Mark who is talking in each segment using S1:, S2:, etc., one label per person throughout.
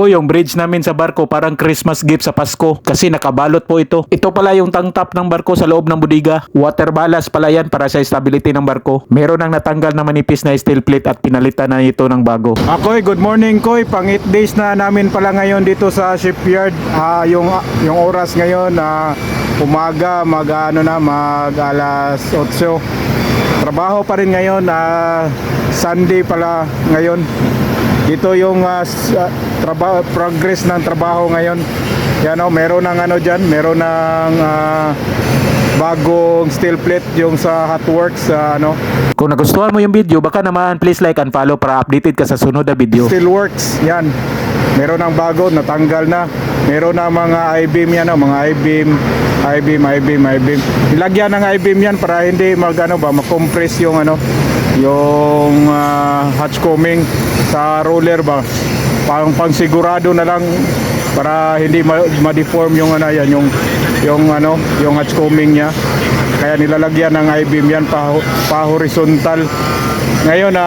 S1: Ko yung bridge namin sa barko parang Christmas gift sa Pasko kasi nakabalot po ito. Ito pala yung tank top ng barko sa loob ng budiga. Water ballast pala yan para sa stability ng barko. Meron ang natanggal na manipis na steel plate at pinalitan na ito ng bago. Akoy, good morning Koy. Pang 8 days na namin pala ngayon dito sa shipyard. Ah, yung yung oras ngayon na umaga mag ano na mag alas 8. Trabaho pa rin ngayon na Sunday pala ngayon. Dito yung ah, s- ah, traba- progress ng trabaho ngayon. Yan oh, meron ng ano diyan, meron ng ah, bagong steel plate yung sa Hotworks sa ano. Kung nagustuhan mo yung video, baka naman please like and follow para updated ka sa sunod na video. Steelworks, yan. Meron ng bago, natanggal na. Meron na mga I-beam yan, oh, mga I-beam, I-beam, I-beam, I-beam. Ilagyan ng I-beam yan para hindi mag ano ba, mag-compress yung ano, yung ah, hatch combing sa roller ba. Pang pangsigurado na lang para hindi ma- ma-deform yung ano yan, yung yung ano, yung hatch combing niya. Kaya nilalagyan ng I-beam yan pa, pa horizontal. Ngayon na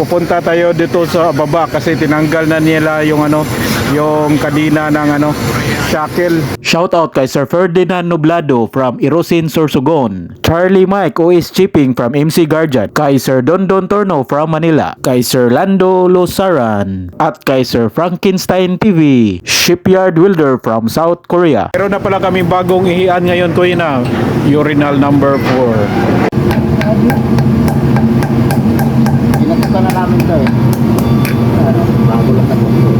S1: pupunta tayo dito sa baba kasi tinanggal na nila yung ano, yung kadina ng ano, shackle. Shout out kay Sir Ferdinand Nublado from Irosin, Sorsogon. Charlie Mike OS Chipping from MC Guardian. Kay Sir Dondon Torno from Manila. Kay Sir Lando Losaran. At kay Sir Frankenstein TV. Shipyard Wilder from South Korea. Meron na pala kami bagong ihian ngayon ko na urinal number 4.
S2: Ginatukan na namin to eh. Ano, bago lang tapos to.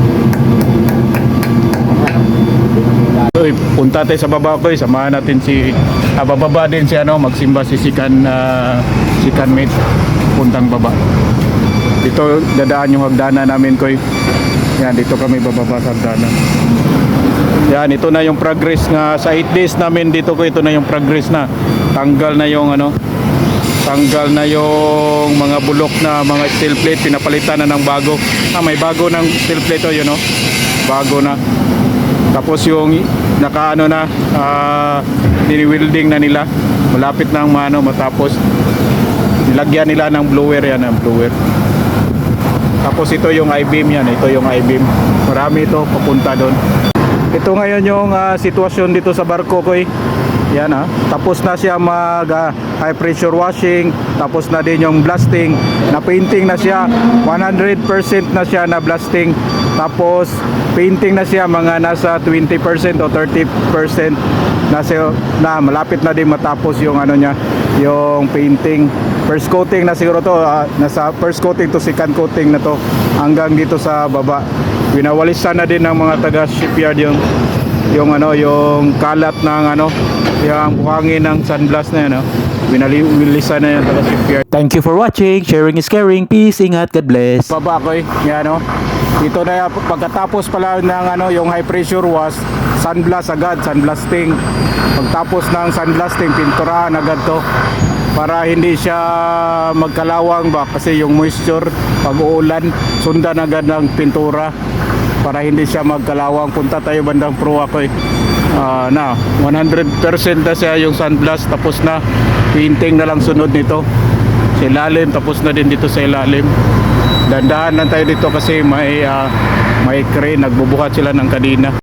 S1: Uy, punta tayo sa baba ko, samahan natin si ah, bababa din si ano, magsimba si Sikan uh, Sikan mate puntang baba. Dito dadaan yung hagdanan namin ko. Yan, dito kami bababa sa hagdanan. Yan, ito na yung progress nga sa 8 days namin dito ko, ito na yung progress na. Tanggal na yung ano, tanggal na yung mga bulok na mga steel plate, pinapalitan na ng bago. Ah, may bago ng steel plate oh, yun oh. Bago na. Tapos yung nakaano na ah wielding na nila. Malapit na ang ano matapos. Nilagyan nila ng blower yan, ang blower. Tapos ito yung I-beam yan, ito yung I-beam. Marami ito papunta doon. Ito ngayon yung ah, sitwasyon dito sa barko ko eh. Yan ah. Tapos na siya mag ah, high pressure washing, tapos na din yung blasting. Na painting na siya. 100% na siya na blasting. Tapos painting na siya mga nasa 20% o 30% na siya, na malapit na din matapos yung ano niya, yung painting. First coating na siguro to, ah, nasa first coating to second coating na to hanggang dito sa baba. Winawalisan na din ng mga taga shipyard yung yung ano yung kalat ng ano yung buhangin ng sunblast na yan no? Winalisan na yan taga shipyard. Thank you for watching. Sharing is caring. Peace. Ingat. God bless. Baba ko eh. Yan no. Dito na pagkatapos pala ng ano yung high pressure wash, sunblast agad, sunblasting. Pagtapos ng sunblasting, pinturahan agad to para hindi siya magkalawang ba kasi yung moisture pag uulan sundan agad ng pintura para hindi siya magkalawang punta tayo bandang pro ako eh Ah, na 100% na siya yung sunblast tapos na. Painting na lang sunod nito. Sa ilalim tapos na din dito sa ilalim. Dandahan lang tayo dito kasi may ah, may crane. Nagbubuhat sila ng kadina